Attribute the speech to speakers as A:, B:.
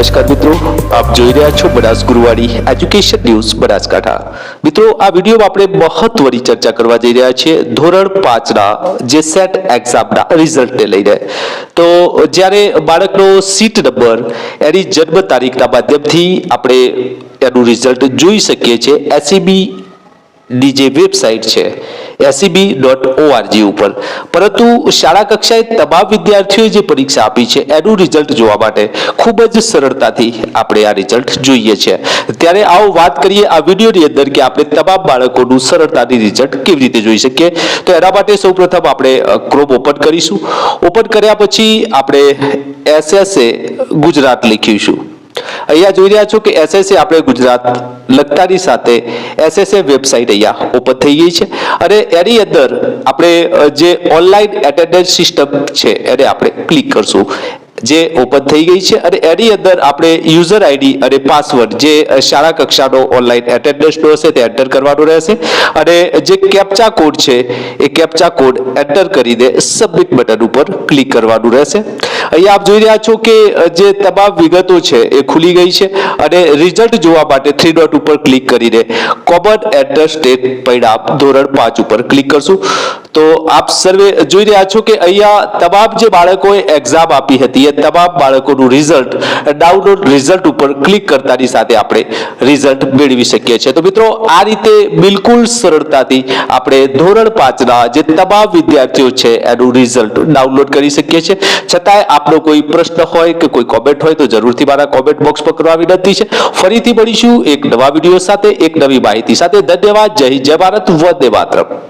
A: નમસ્કાર મિત્રો, આપ જોઈ રહ્યા છો બનાસ ગુરુવાડી એજ્યુકેશન ન્યૂઝ બનાસકાંઠા. મિત્રો, આ વિડીયોમાં આપણે મહત્વની ચર્ચા કરવા જઈ રહ્યા છીએ ધોરણ પાંચના જે સેટ એક્ઝામના રિઝલ્ટને લઈને. તો જ્યારે બાળકનો સીટ નંબર એની જન્મ તારીખના માધ્યમથી આપણે એનું રિઝલ્ટ જોઈ શકીએ છીએ. એસીબીની જે વેબસાઇટ છે એસીબી ડોટ ઓઆરજી ઉપર. પરંતુ શાળા કક્ષાએ તમામ વિદ્યાર્થીઓએ જે પરીક્ષા આપી છે, એનું રિઝલ્ટ જોવા માટે ખૂબ જ સરળતાથી આપણે આ રિઝલ્ટ જોઈએ છીએ ત્યારે આવો વાત કરીએ આ વિડીયોની અંદર કે આપણે તમામ બાળકોનું સરળતાથી રિઝલ્ટ કેવી રીતે જોઈ શકીએ. તો એના માટે સૌપ્રથમ આપણે ક્રોમ ઓપન કરીશું. ઓપન કર્યા પછી આપણે એસએસએ ગુજરાત લખીશું. અહીંયા જોઈ રહ્યા છો કે એસએસએ આપણે ગુજરાત લગતાની સાથે એસએસએ વેબસાઇટ અહીંયા ઓપન થઈ ગઈ છે. અને એની અંદર આપણે જે ઓનલાઈન એટેન્ડન્સ સિસ્ટમ છે, એને આપણે ક્લિક કરશું. જે ઓપન થઈ ગઈ છે અને એની અંદર આપણે યુઝર આઈડી અને પાસવર્ડ જે શાળા કક્ષાનો ઓનલાઈન એટેન્ડન્સનો હશે તે એન્ટર કરવાનો રહેશે. અને જે કેપ્ચા કોડ છે, એ કેપ્ચા કોડ એન્ટર કરીને સબમિટ બટન ઉપર ક્લિક કરવાનું રહેશે. અહીંયા આપ જોઈ રહ્યા છો કે જે તમામ વિગતો છે એ ખુલી ગઈ છે અને રિઝલ્ટ જોવા માટે થ્રી ડોટ ઉપર ક્લિક કરીને કોમન ધ સ્ટેટ પરિણામ ધોરણ પાંચ ઉપર ક્લિક કરશું. તો આપ સર્વે જોઈ રહ્યા છો કે અહીંયા તમામ જે બાળકોએ એક્ઝામ આપી હતી એ તમામ બાળકોનું રિઝલ્ટ ડાઉનલોડ રિઝલ્ટ ઉપર ક્લિક કરતાની સાથે આપણે રિઝલ્ટ મેળવી શકીએ છીએ. તો મિત્રો, આ રીતે બિલકુલ સરળતાથી આપણે ધોરણ પાંચના જે તમામ વિદ્યાર્થીઓ છે એનું રિઝલ્ટ ડાઉનલોડ કરી શકીએ છીએ. છતાંય આપનો કોઈ પ્રશ્ન હોય કે કોઈ કોમેન્ટ હોય તો જરૂરથી મારા કોમેન્ટ બોક્સ પર કરવા વિનંતી છે. ફરીથી મળીશું એક નવા વીડિયો સાથે, એક નવી માહિતી સાથે. ધન્યવાદ. જય જય ભારત. વંદે માતરમ.